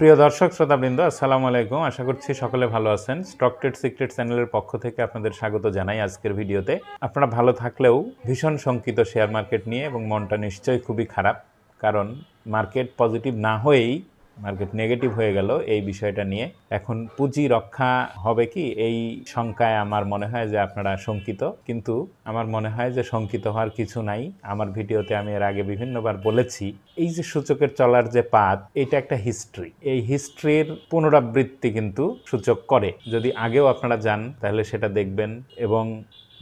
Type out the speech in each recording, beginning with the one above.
প্রিয় দর্শক, শ্রোতাবৃন্দ, আসসালামু আলাইকুম। আশা করছি সকলে ভালো আছেন। স্টকটেড সিক্রেট চ্যানেলের পক্ষ থেকে আপনাদের স্বাগত জানাই আজকের ভিডিওতে। আপনারা ভালো থাকলেও ভীষণ শঙ্কিত শেয়ার মার্কেট নিয়ে এবং মনটা নিশ্চয়ই খুবই খারাপ। কারণ মার্কেট পজিটিভ না হয়েই মার্কেট নেগেটিভ হয়ে গেল এই বিষয়টা নিয়ে। এখন পুঁজি রক্ষা হবে কি? এই শঙ্কায় আমার মনে হয় যে আপনারা শঙ্কিত কিন্তু আমার মনে হয় যে শঙ্কিত হওয়ার কিছু নাই। আমার ভিডিওতে আমি এর আগে বিভিন্নবার বলেছি, এই যে সূচকের চলার যে পাত, এটা একটা হিস্ট্রি এই হিস্ট্রির পুনরাবৃত্তি কিন্তু সূচক করে। যদি আগেও আপনারা যান, তাহলে সেটা দেখবেন এবং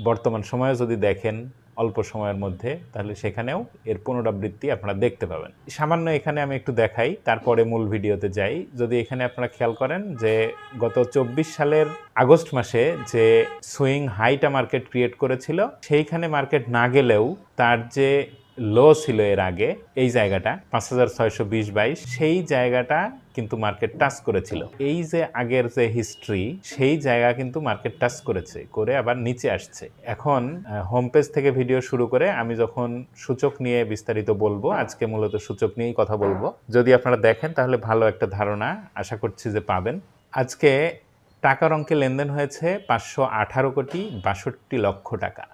বর্তমান সময়ে যদি দেখেন অল্প সময়ের মধ্যে, তাহলে সেখানেও এর পুনরাবৃত্তি আপনারা দেখতে পাবেন। সামান্য এখানে আমি একটু দেখাই, তারপরে মূল ভিডিওতে যাই। যদি এখানে আপনারা খেয়াল করেন যে গত চব্বিশ সালের আগস্ট মাসে যে সুইং হাইটা মার্কেট ক্রিয়েট করেছিল, সেইখানে মার্কেট না গেলেও তার যে লো ছিল এর আগে, এই জায়গাটা পাঁচ হাজার ছয়শো বিশ বাইশ, সেই জায়গাটা কিন্তু মার্কেট টাচ করেছিল। এই যে আগের যে হিস্ট্রি সেই জায়গা কিন্তু মার্কেট টাচ করেছে, করে আবার নিচে আসছে। এখন হোম পেজ থেকে ভিডিও শুরু করে আমি যখন সূচক নিয়ে বিস্তারিত বলব, আজকে মূলত সূচক নিয়েই কথা বলব। যদি আপনারা দেখেন, তাহলে ভালো একটা ধারণা আশা করছি যে পাবেন। আজকে টাকার অঙ্কে লেনদেন হয়েছে পাঁচশো আঠারো কোটি বাষট্টি লক্ষ টাকা।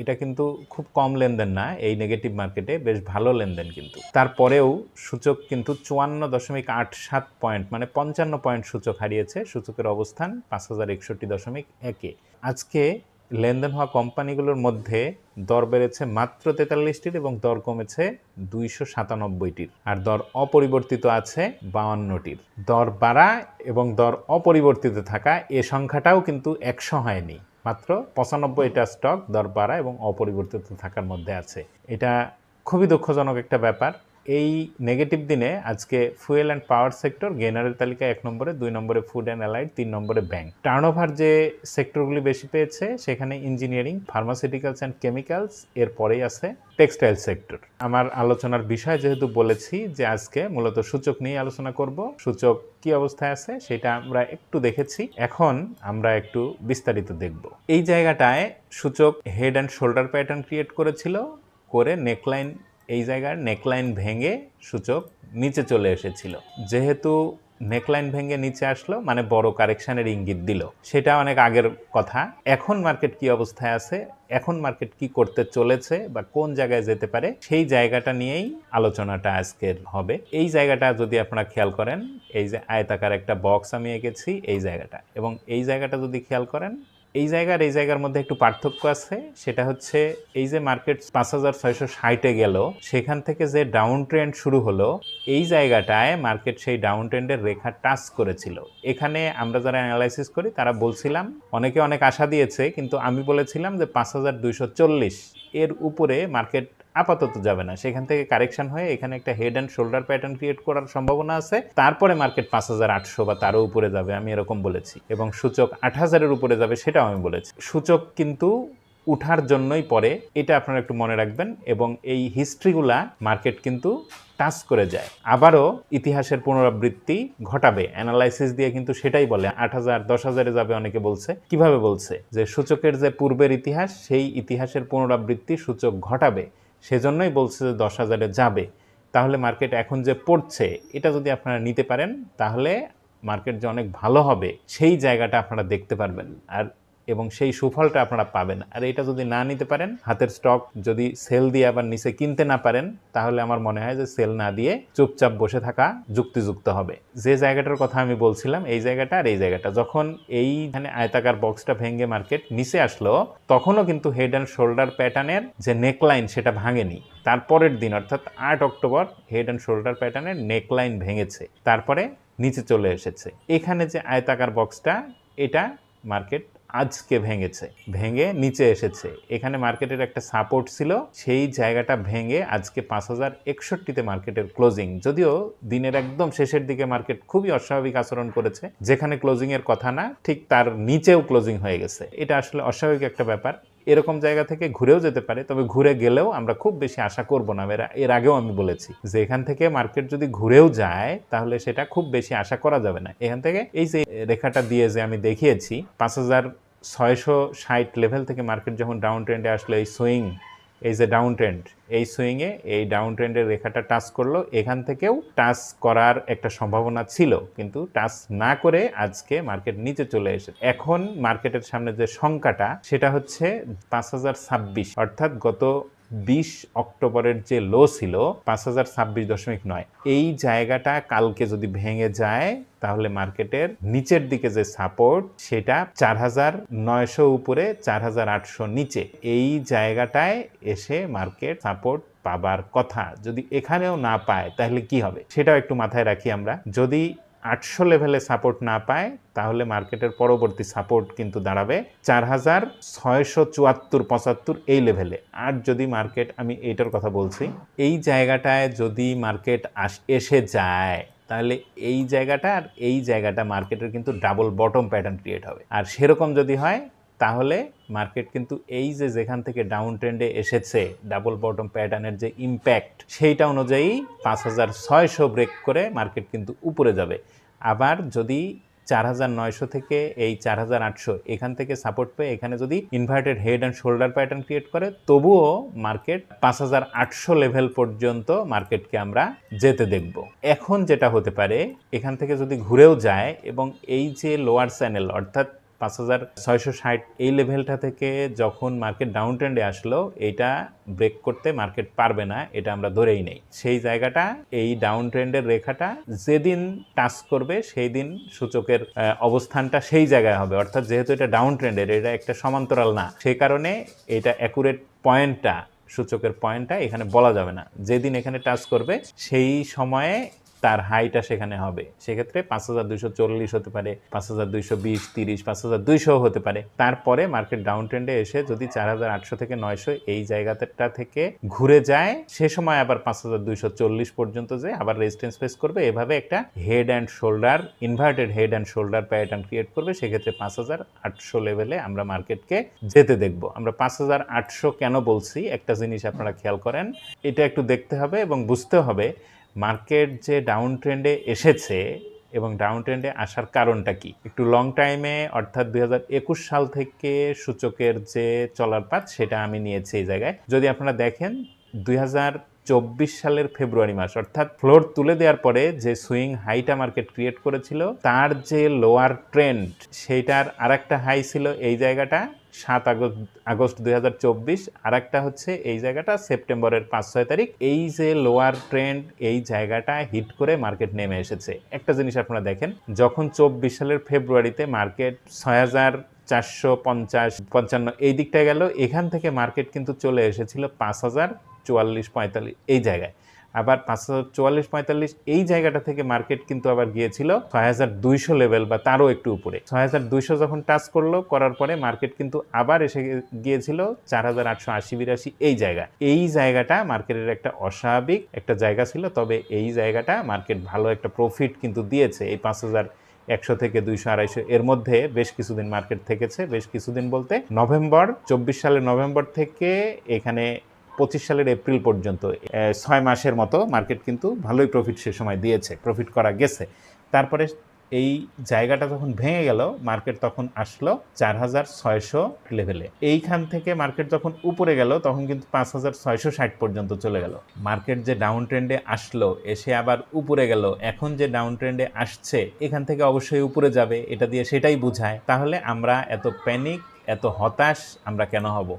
এটা কিন্তু খুব কম লেনদেন না, এই নেগেটিভ মার্কেটে বেশ ভালো লেনদেন কিন্তু। তারপরেও সূচক কিন্তু চুয়ান্ন দশমিক আট সাত পয়েন্ট মানে পঞ্চান্ন পয়েন্ট সূচক হারিয়েছে, সূচকের অবস্থান পাঁচ হাজার একষট্টি দশমিক একে। আজকে লেনদেন হওয়া কোম্পানিগুলোর মধ্যে দর বেড়েছে মাত্র তেতাল্লিশটির এবং দর কমেছে দুইশো সাতানব্বইটির, আর দর অপরিবর্তিত আছে বাউান্নটির। দর বাড়া এবং দর অপরিবর্তিত থাকা এ সংখ্যাটাও কিন্তু একশো হয়নি। মাত্র পঁচানব্বইটা স্টক দরবারা এবং অপরিবর্তিত থাকার মধ্যে আছে। এটা খুবই দুঃখজনক একটা ব্যাপার। এই নেগেটিভ দিনে আজকে ফুয়েল অ্যান্ড পাওয়ার সেক্টর গেনারের তালিকায় এক নম্বরে, দুই নম্বরে ফুড অ্যান্ড অ্যালাইড তিন নম্বরে ব্যাংক টার্নওভার যে সেক্টরগুলি বেশি পেয়েছে, সেখানে ইঞ্জিনিয়ারিং ফার্মাসিউটিক্যালস অ্যান্ড কেমিক্যালস এর পরেই আছে টেক্সটাইল সেক্টর আমার আলোচনার বিষয় যেহেতু বলেছি যে আজকে মূলত সূচক নিয়ে আলোচনা করব, সূচক কি অবস্থায় আছে সেটা আমরা একটু দেখেছি। এখন আমরা একটু বিস্তারিত দেখব। এই জায়গাটায় সূচক head and shoulder pattern create করেছিল, করে নেকলাইন এই জায়গার নেকলাইন ভেঙে সূচক নিচে চলে এসেছিল। যেহেতু নেকলাইন ভেঙে নিচে আসলো মানে বড় কারেকশনের ইঙ্গিত দিল। সেটা অনেক আগের কথা। এখন মার্কেট কি অবস্থায় আছে? এখন মার্কেট কি করতে চলেছে বা কোন জায়গায় যেতে পারে? সেই জায়গাটা নিয়েই আলোচনাটা আজকের হবে। এই জায়গাটা যদি আপনারা খেয়াল করেন, এই যে আয়তাকার একটা বক্স আমি এঁকেছি, এই জায়গাটা। এবং এই জায়গাটা যদি খেয়াল করেন এই জায়গার এই জায়গার মধ্যে একটু পার্থক্য আছে। সেটা হচ্ছে এই যে মার্কেট পাঁচ হাজার ছয়শো ষাটে গেল, সেখান থেকে যে ডাউন ট্রেন্ড শুরু হলো, এই জায়গাটায় মার্কেট সেই ডাউন ট্রেন্ডের রেখা টাচ করেছিল। এখানে আমরা যারা অ্যানালাইসিস করি, তারা বলছিলাম, অনেকে অনেক আশা দিয়েছে, কিন্তু আমি বলেছিলাম যে পাঁচ হাজার দুইশো চল্লিশ এর উপরে মার্কেট আপাতত যাবে না। সেখান থেকে কারেকশন হয়ে এখানে একটা head and shoulder pattern create করার সম্ভাবনা আছে। তারপরে মার্কেট পাঁচ হাজার আটশো বা তারও উপরে যাবে, আমি এরকম বলেছি। এবং সূচক আট হাজারের উপরে যাবে, সেটাও আমি বলেছি। সূচক কিন্তু উঠার জন্যই পরে এটা আপনারা একটু মনে রাখবেন। এবং এই হিস্ট্রিগুলা মার্কেট কিন্তু টাচ করে যায়। আবারও ইতিহাসের পুনরাবৃত্তি ঘটাবে। অ্যানালাইসিস দিয়ে কিন্তু সেটাই বলে। আট হাজার, দশ হাজারে যাবে অনেকে বলছে। কীভাবে বলছে? যে সূচকের যে পূর্বের ইতিহাস, সেই ইতিহাসের পুনরাবৃত্তি সূচক ঘটাবে। সেজন্যই বলছে যে দশ হাজারে যাবে। তাহলে মার্কেট এখন যে পড়ছে, এটা যদি আপনারা নিতে পারেন, তাহলে মার্কেট যে অনেক ভালো হবে, সেই জায়গাটা আপনারা দেখতে পারবেন। আর এবং সেই সুফলটা আপনারা পাবেন। আর এটা যদি না নিতে পারেন, হাতের স্টক যদি সেল দিয়ে আবার নিচে কিনতে না পারেন, তাহলে আমার মনে হয় যে সেল না দিয়ে চুপচাপ বসে থাকা যুক্তিযুক্ত হবে। যে জায়গাটার কথা আমি বলছিলাম, এই জায়গাটা আর এই জায়গাটা। যখন এইখানে আয়তাকার বক্সটা ভেঙে মার্কেট নিচে আসলো, তখনও কিন্তু হেড অ্যান্ড শোল্ডার প্যাটার্নের যে নেকলাইন সেটা ভাঙেনি। তারপরের দিন, অর্থাৎ আট অক্টোবর হেড অ্যান্ড শোল্ডার প্যাটার্নের নেকলাইন ভেঙেছে। তারপরে নিচে চলে এসেছে। এখানে যে আয়তাকার বক্সটা, এটা মার্কেট আজকে ভেঙেছে, ভেঙে নিচে এসেছে। এখানে মার্কেটের একটা সাপোর্ট ছিল, সেই জায়গাটা ভেঙে আজকে পাঁচ হাজার একষট্টিতে মার্কেটের ক্লোজিং যদিও দিনের একদম শেষের দিকে মার্কেট খুবই অস্বাভাবিক আচরণ করেছে, যেখানে ক্লোজিং এর কথা না, ঠিক তার নিচেও ক্লোজিং হয়ে গেছে। এটা আসলে অস্বাভাবিক একটা ব্যাপার। এরকম জায়গা থেকে ঘুরেও যেতে পারে, তবে ঘুরে গেলেও আমরা খুব বেশি আশা করব না। এর আগেও আমি বলেছি যে এখান থেকে মার্কেট যদি ঘুরেও যায়, তাহলে সেটা খুব বেশি আশা করা যাবে না। এখান থেকে এই যে রেখাটা দিয়ে যে আমি দেখিয়েছি, পাঁচ হাজার ছয়শো ষাট লেভেল থেকে মার্কেট যখন ডাউন ট্রেন্ডে আসলো, এই সুইং এই যে ডাউন ট্রেন্ড এই সুইংয়ে এই ডাউন ট্রেন্ডের রেখাটা টাচ করল। এখান থেকেও টাচ করার একটা সম্ভাবনা ছিল, কিন্তু টাচ না করে আজকে মার্কেট নিচে চলে এসে, এখন মার্কেটের সামনে যে সংখ্যাটা, সেটা হচ্ছে পাঁচ হাজার ছাব্বিশ। অর্থাৎ গত বিশ অক্টোবরের যে লো ছিল, পাঁচ হাজার ছাব্বিশ দশমিক নয়। এই জায়গাটা কালকে যদি ভেঙে যায়, তাহলে মার্কেটের নিচের দিকে যে সাপোর্ট সেটা চার হাজার নয়শো উপরে, চার হাজার আটশো নিচে। এই জায়গাটায় এসে মার্কেট সাপোর্ট পাবার কথা। যদি এখানেও না পায়, তাহলে কি হবে? সেটাও একটু মাথায় রাখি আমরা। যদি আটশো লেভেলে সাপোর্ট না পায়, তাহলে মার্কেটের পরবর্তী সাপোর্ট কিন্তু দাঁড়াবে চার হাজার ছয়শো চুয়াত্তর, পঁচাত্তর এই লেভেলে আর যদি মার্কেট আমি এইটার কথা বলছি, এই জায়গাটায় যদি মার্কেট আস, এসে যায়, তাহলে এই জায়গাটা আর এই জায়গাটা মার্কেটের কিন্তু ডাবল বটম প্যাটার্ন ক্রিয়েট হবে। আর সেরকম যদি হয় তাহলে মার্কেট কিন্তু এই যে যেখান থেকে ডাউন ট্রেন্ডে এসেছে, ডাবল বটম প্যাটার্নের যে ইম্প্যাক্ট, সেইটা অনুযায়ী পাঁচ হাজার ছয়শো ব্রেক করে মার্কেট কিন্তু উপরে যাবে। আবার যদি চার হাজার নয়শো থেকে এই চার হাজার আটশো এখান থেকে সাপোর্ট পেয়ে এখানে যদি inverted head and shoulder pattern create করে, তবুও মার্কেট পাঁচ হাজার আটশো লেভেল পর্যন্ত মার্কেটকে আমরা যেতে দেখব। এখন যেটা হতে পারে, এখান থেকে যদি ঘুরেও যায় এবং এই যে লোয়ার চ্যানেল অর্থাৎ পাঁচ হাজার ছয়শো ষাট এই লেভেলটা থেকে যখন মার্কেট ডাউন ট্রেন্ডে আসলো, এটা ব্রেক করতে মার্কেট পারবে না, এটা আমরা ধরেই নেই। সেই জায়গাটা, এই ডাউন ট্রেন্ডের রেখাটা যেদিন টাচ করবে, সেই দিন সূচকের অবস্থানটা সেই জায়গায় হবে। অর্থাৎ যেহেতু এটা ডাউন ট্রেন্ডের এটা একটা সমান্তরাল না। সে কারণে এটা অ্যাকুরেট পয়েন্টটা সূচকের পয়েন্টটা এখানে বলা যাবে না। যেদিন এখানে টাচ করবে, সেই সময়ে তার হাইটা সেখানে হবে। সেক্ষেত্রে পাঁচ হাজার দুইশো চল্লিশ হতে পারে, পাঁচ হাজার দুইশো বিশ, তিরিশ, পাঁচ হাজার দুইশো হতে পারে। তারপরে মার্কেট ডাউন ট্রেন্ডে এসে যদি চার হাজার আটশো থেকে নয়শো এই জায়গাটা থেকে ঘুরে যায়, সে সময় আবার পাঁচ হাজার দুইশো চল্লিশ পর্যন্ত যে আবার রেজিস্ট্যান্স ফেস করবে। এভাবে একটা head and shoulder inverted head and shoulder pattern create করবে। সেক্ষেত্রে পাঁচ হাজার আটশো লেভেলে আমরা মার্কেটকে যেতে দেখব। আমরা পাঁচ হাজার আটশো কেন বলছি? একটা জিনিস আপনারা খেয়াল করেন, এটা একটু দেখতে হবে এবং বুঝতে হবে মার্কেট যে ডাউন ট্রেন্ডে এসেছে এবং ডাউন ট্রেন্ডে আসার কারণটা কি? একটু লং টাইমে অর্থাৎ দুই হাজার একুশ সাল থেকে সূচকের যে চলার পাত, সেটা আমি নিয়েছি এই জায়গায়। যদি আপনারা দেখেন, দুই চব্বিশ সালের ফেব্রুয়ারি মাস, অর্থাৎ ফ্লোর তুলে দেওয়ার পরে যে সুইং হাইটা মার্কেট ক্রিয়েট করেছিল, তার যে লোয়ার ট্রেন্ড সেইটার আরেকটা হাই ছিল এই জায়গাটা। সাত আগস্ট আগস্ট দুই হাজার চব্বিশ আর হচ্ছে এই জায়গাটা সেপ্টেম্বরের পাঁচ ছয় তারিখ। এই যে লোয়ার ট্রেন্ড এই জায়গাটা হিট করে মার্কেট নেমে এসেছে। একটা জিনিস আপনারা দেখেন, যখন চব্বিশ সালের ফেব্রুয়ারিতে মার্কেট ছয় হাজার চারশো পঞ্চাশ, পঞ্চান্ন, এই দিকটায় গেল, এখান থেকে মার্কেট কিন্তু চলে এসেছিল পাঁচ হাজার চুয়াল্লিশ পঁয়তাল্লিশ, এই জায়গায়। আবার পাঁচ হাজার চুয়াল্লিশ পঁয়তাল্লিশ এই জায়গাটা থেকে মার্কেট কিন্তু আবার গিয়েছিল ছয় হাজার দুইশো লেভেল বা তারও একটু উপরে। ছয় হাজার দুইশো যখন টাচ করল, করার পরে মার্কেট কিন্তু আবার এসে গিয়েছিল চার হাজার আটশো আশি বিরাশি এই জায়গা। এই জায়গাটা মার্কেটের একটা অস্বাভাবিক একটা জায়গা ছিল, তবে এই জায়গাটা মার্কেট ভালো একটা প্রফিট কিন্তু দিয়েছে। এই পাঁচ হাজার একশো থেকে দুইশো আড়াইশো এর মধ্যে বেশ কিছুদিন মার্কেট থেকেছে। বেশ কিছুদিন বলতে নভেম্বর, চব্বিশ সালের নভেম্বর থেকে এখানে পঁচিশ সালের এপ্রিল পর্যন্ত ছয় মাসের মতো মার্কেট কিন্তু ভালোই প্রফিট সে সময় দিয়েছে প্রফিট করা গেছে। তারপরে এই জায়গাটা যখন ভেঙে গেল মার্কেট তখন আসলো চার হাজার ছয়শো লেভেলে এইখান থেকে মার্কেট যখন উপরে গেল, তখন কিন্তু পাঁচ হাজার ছয়শো ষাট পর্যন্ত চলে গেল। মার্কেট যে ডাউন ট্রেন্ডে আসলো, এসে আবার উপরে গেল। এখন যে ডাউন ট্রেন্ডে আসছে, এখান থেকে অবশ্যই উপরে যাবে, এটা দিয়ে সেটাই বোঝায়। তাহলে আমরা এত প্যানিক এত হতাশ, আমরা কেন হব?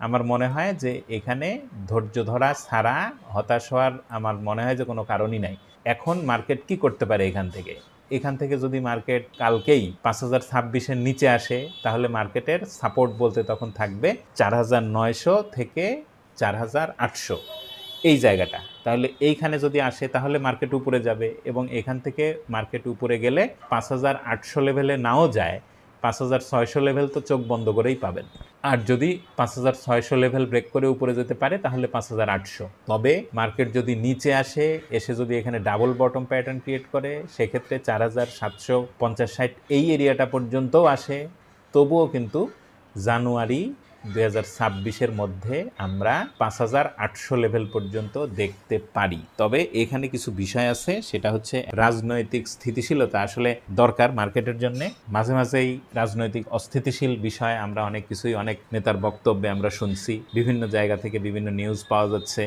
আমার মনে হয় যে এখানে ধৈর্য ধরা ছাড়া হতাশ হওয়ার আমার মনে হয় যে কোনো কারণই নাই। এখন মার্কেট কি করতে পারে এখান থেকে? এখান থেকে যদি মার্কেট কালকেই পাঁচ হাজার ছাব্বিশের নিচে আসে, তাহলে মার্কেটের সাপোর্ট বলতে তখন থাকবে চার হাজার নয়শো থেকে চার হাজার আটশো। এই জায়গাটা। তাহলে এইখানে যদি আসে, তাহলে মার্কেট উপরে যাবে এবং এখান থেকে মার্কেট উপরে গেলে পাঁচ হাজার আটশো লেভেলে নাও যায় পাঁচ হাজার ছয়শো লেভেল তো চোখ বন্ধ করেই পাবেন। আর যদি পাঁচ হাজার ছয়শো লেভেল ব্রেক করে উপরে যেতে পারে, তাহলে পাঁচ হাজার আটশো। তবে মার্কেট যদি নিচে আসে, এসে যদি এখানে ডাবল বটম প্যাটার্ন ক্রিয়েট করে, সেক্ষেত্রে চার হাজার সাতশো পঞ্চাশ ষাট এই এরিয়াটা পর্যন্তও আসে। তবুও কিন্তু জানুয়ারি দুই হাজার মধ্যে আমরা পাঁচ হাজার আটশো লেভেল পর্যন্ত দেখতে পারি। তবে এখানে কিছু বিষয় আছে, সেটা হচ্ছে রাজনৈতিক স্থিতিশীলতা। আসলে দরকার মার্কেটের জন্য। মাঝে মাঝেই রাজনৈতিক অস্থিতিশীল বিষয়, আমরা অনেক কিছুই, অনেক নেতার বক্তব্যে আমরা শুনছি। বিভিন্ন জায়গা থেকে বিভিন্ন নিউজ পাওয়া যাচ্ছে।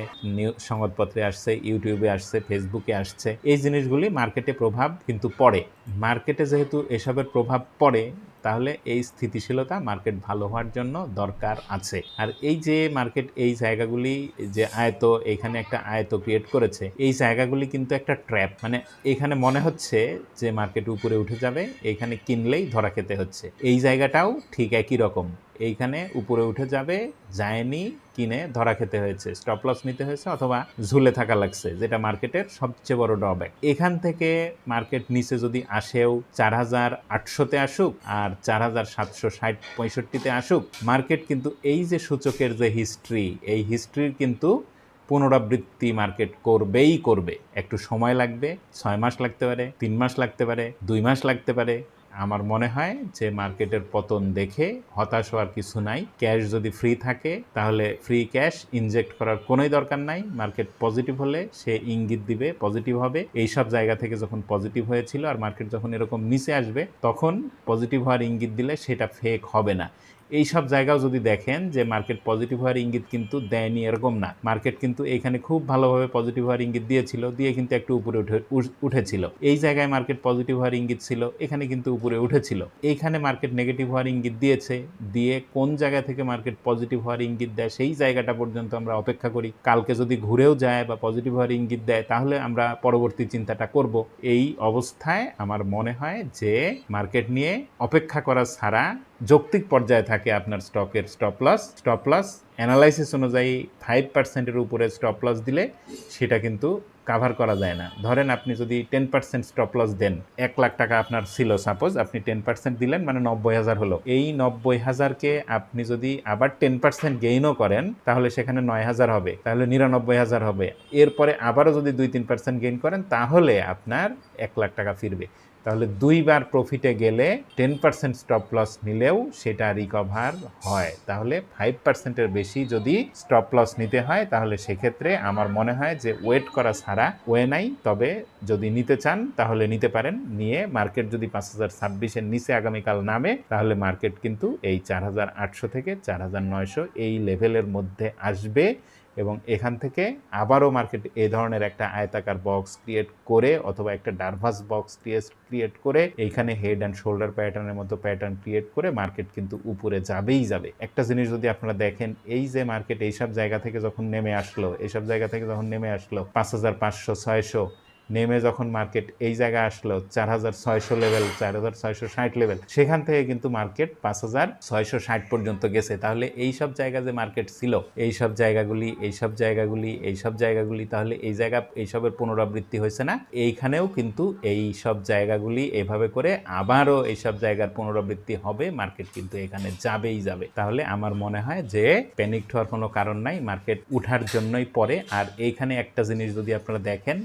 সংবাদপত্রে আসছে ইউটিউবে আসছে ফেসবুকে আসছে। এই জিনিসগুলি মার্কেটে প্রভাব কিন্তু পড়ে। মার্কেটে যেহেতু এসবের প্রভাব পড়ে তাহলে এই স্থিতিশীলতা মার্কেট ভালো হওয়ার জন্য দরকার আছে। আর এই যে মার্কেট এই জায়গাগুলি যে আয়ত, এখানে একটা আয়ত ক্রিয়েট করেছে, এই জায়গাগুলি কিন্তু একটা ট্র্যাপ মানে এখানে মনে হচ্ছে যে মার্কেট উপরে উঠে যাবে, এখানে কিনলেই ধরা খেতে হচ্ছে। এই জায়গাটাও ঠিক একই রকম। এইখানে উপরে উঠে যাবে, যায়নি, কিনে ধরা খেতে হয়েছে স্টপ লস নিতে হয়েছে অথবা ঝুলে থাকা লাগছে, যেটা মার্কেটের সবচেয়ে বড় ড্রব্যাক এখান থেকে মার্কেট নিচে যদি আসেও চার হাজার আটশোতে আসুক আর চার হাজার সাতশো ষাট পঁয়ষট্টিতে আসুক, মার্কেট কিন্তু এই যে সূচকের যে হিস্ট্রি এই হিস্ট্রির কিন্তু পুনরাবৃত্তি মার্কেট করবেই করবে। একটু সময় লাগবে, ছয় মাস লাগতে পারে, তিন মাস লাগতে পারে, দুই মাস লাগতে পারে আমার মনে হয় যে মার্কেটের পতন দেখে হতাশ হওয়ার কিছু নাই। ক্যাশ যদি ফ্রি থাকে, তাহলে ফ্রি ক্যাশ ইনজেক্ট করার কোনোই দরকার নাই। মার্কেট পজিটিভ হলে সে ইঙ্গিত দিবে পজিটিভ হবে। এইসব জায়গা থেকে যখন পজিটিভ হয়েছিল আর মার্কেট যখন এরকম নিচে আসবে, তখন পজিটিভ হওয়ার ইঙ্গিত দিলে সেটা ফেক হবে না। এই সব জায়গাও যদি দেখেন যে মার্কেট পজিটিভ হওয়ার ইঙ্গিত কিন্তু দেয়নি, এরকম না। মার্কেট কিন্তু এখানে খুব ভালোভাবে পজিটিভ হওয়ার ইঙ্গিত দিয়েছিল, দিয়ে কিন্তু একটু উপরে উঠে, উঠ- উঠেছিল। এই জায়গায় মার্কেট পজিটিভ হওয়ার ইঙ্গিত ছিল, এখানে কিন্তু উপরে উঠেছিল। এইখানে মার্কেট নেগেটিভ হওয়ার ইঙ্গিত দিয়েছে, দিয়ে কোন জায়গা থেকে মার্কেট পজিটিভ হওয়ার ইঙ্গিত দেয় সেই জায়গাটা পর্যন্ত আমরা অপেক্ষা করি। কালকে যদি ঘুরেও যায় বা পজিটিভ হওয়ার ইঙ্গিত দেয়, তাহলে আমরা পরবর্তী চিন্তাটা করব। এই অবস্থায় আমার মনে হয় যে মার্কেট নিয়ে অপেক্ষা করা ছাড়া যৌক্তিক পর্যায়ে থাকে আপনার স্টকের stop loss stop loss analysis অনুযায়ী ফাইভ পার্সেন্টের উপরে স্টপ লস দিলে সেটা কিন্তু কাভার করা যায় না। ধরেন আপনি যদি টেন পার্সেন্ট স্টপ লস দেন, এক লাখ টাকা আপনার ছিল সাপোজ আপনি টেন পার্সেন্ট দিলেন মানে নব্বই হাজার হলো। এই নব্বই হাজারকে আপনি যদি আবার টেন পার্সেন্ট গেইনও করেন, তাহলে সেখানে নয় হাজার হবে, তাহলে নিরানব্বই হাজার হবে। এরপরে আবারও যদি দুই, তিন পার্সেন্ট গেইন করেন, তাহলে আপনার এক লাখ টাকা ফিরবে। তাহলে দুইবার প্রফিটে গেলে টেন পার্সেন্ট স্টপ লস নিলেও সেটা রিকভার হয়। তাহলে ফাইভ পার্সেন্টের বেশি যদি স্টপ লস নিতে হয়, তাহলে সেক্ষেত্রে আমার মনে হয় যে ওয়েট করা ছাড়া ওয়ে নাই। তবে যদি নিতে চান, তাহলে নিতে পারেন। নিয়ে মার্কেট যদি পাঁচ হাজার ছাব্বিশের নিচে আগামীকাল নামে, তাহলে মার্কেট কিন্তু এই চার হাজার আটশো থেকে চার হাজার নয়শো এই লেভেলের মধ্যে আসবে। এবং এখান থেকে আবারও মার্কেট এই ধরনের একটা আয়তাকার বক্স ক্রিয়েট করে অথবা একটা ডারভাস বক্স ক্রিয়েট করে এইখানে হেড অ্যান্ড শোল্ডার প্যাটার্নের মতো প্যাটার্ন ক্রিয়েট করে মার্কেট কিন্তু উপরে যাবেই যাবে। একটা জিনিস যদি আপনারা দেখেন, এই যে মার্কেট এইসব জায়গা থেকে যখন নেমে আসলো, এইসব জায়গা থেকে যখন নেমে আসলো, পাঁচ হাজার পাঁচশো, ছয়শো নেমে যখন মার্কেট এই জায়গায় আসলো, চার হাজার ছয়শো লেভেল চার হাজার ছয়শো ষাট লেভেল সেখান থেকে কিন্তু মার্কেট পাঁচ হাজার ছয়শো ষাট পর্যন্ত গেছে। তাহলে এই সব জায়গা যে মার্কেট ছিল, এই সব জায়গাগুলি, এই সব জায়গাগুলি, এই সব জায়গাগুলি, তাহলে এই জায়গা এইসবের পুনরাবৃত্তি হয়েছে না? এইখানেও কিন্তু এই সব জায়গাগুলি এভাবে করে আবারও এইসব জায়গার পুনরাবৃত্তি হবে মার্কেট কিন্তু এখানে যাবেই যাবে। তাহলে আমার মনে হয় যে প্যানিক হওয়ার কোনো কারণ নাই মার্কেট উঠার জন্যই পরে আর এইখানে একটা জিনিস যদি আপনারা দেখেন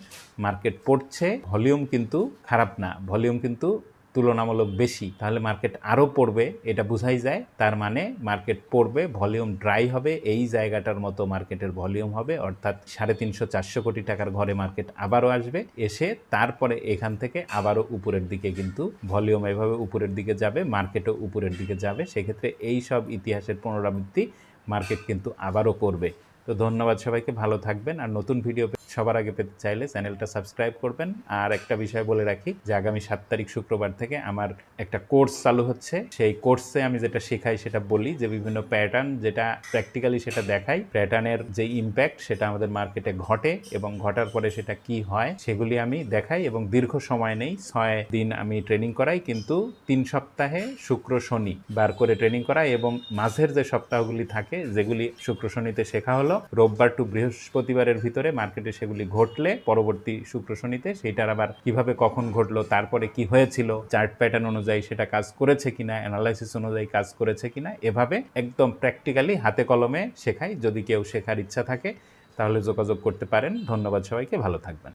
মার্কেট পড়ছে ভলিউম কিন্তু খারাপ না। ভলিউম কিন্তু তুলনামূলক বেশি। তাহলে মার্কেট আরও পড়বে, এটা বোঝাই যায়। তার মানে মার্কেট পড়বে ভলিউম ড্রাই হবে, এই জায়গাটার মতো মার্কেটের ভলিউম হবে। অর্থাৎ সাড়ে তিনশো চারশো কোটি টাকার ঘরে মার্কেট আবারও আসবে। এসে তারপরে এখান থেকে আবারও উপরের দিকে কিন্তু ভলিউম এভাবে উপরের দিকে যাবে মার্কেটও উপরের দিকে যাবে। সেক্ষেত্রে এই সব ইতিহাসের পুনরাবৃত্তি মার্কেট কিন্তু আবারও করবে। তো ধন্যবাদ সবাইকে, ভালো থাকবেন। আর নতুন ভিডিও সবার আগে পেতে চাইলে চ্যানেলটা সাবস্ক্রাইব করবেন। আর একটা বিষয় বলে রাখি যে আগামী সাত তারিখ শুক্রবার থেকে আমার একটা কোর্স চালু হচ্ছে। সেই কোর্সে আমি যেটা শেখাই সেটা বলি যে বিভিন্ন প্যাটার্ন যেটা প্র্যাকটিক্যালি সেটা দেখাই। প্যাটার্নের যে ইম্প্যাক্ট সেটা আমাদের মার্কেটে ঘটে এবং ঘটার পরে সেটা কি হয় সেগুলি আমি দেখাই এবং দীর্ঘ সময় নেই। ছয় দিন আমি ট্রেনিং করাই, কিন্তু তিন সপ্তাহে শুক্র শনি বার করে ট্রেনিং করাই এবং মাঝের যে সপ্তাহগুলি থাকে, যেগুলি শুক্র শনিতে শেখা হলো রোববার টু বৃহস্পতিবারের ভিতরে মার্কেটে সেগুলি ঘটলে পরবর্তী শুক্র শনিতে সেটার আবার কীভাবে কখন ঘটলো, তারপরে কি হয়েছিল, চার্ট প্যাটার্ন অনুযায়ী সেটা কাজ করেছে কিনা অ্যানালাইসিস অনুযায়ী কাজ করেছে কিনা, এভাবে একদম প্র্যাকটিক্যালি হাতে কলমে শেখাই। যদি কেউ শেখার ইচ্ছা থাকে তাহলে যোগাযোগ করতে পারেন। ধন্যবাদ সবাইকে, ভালো থাকবেন।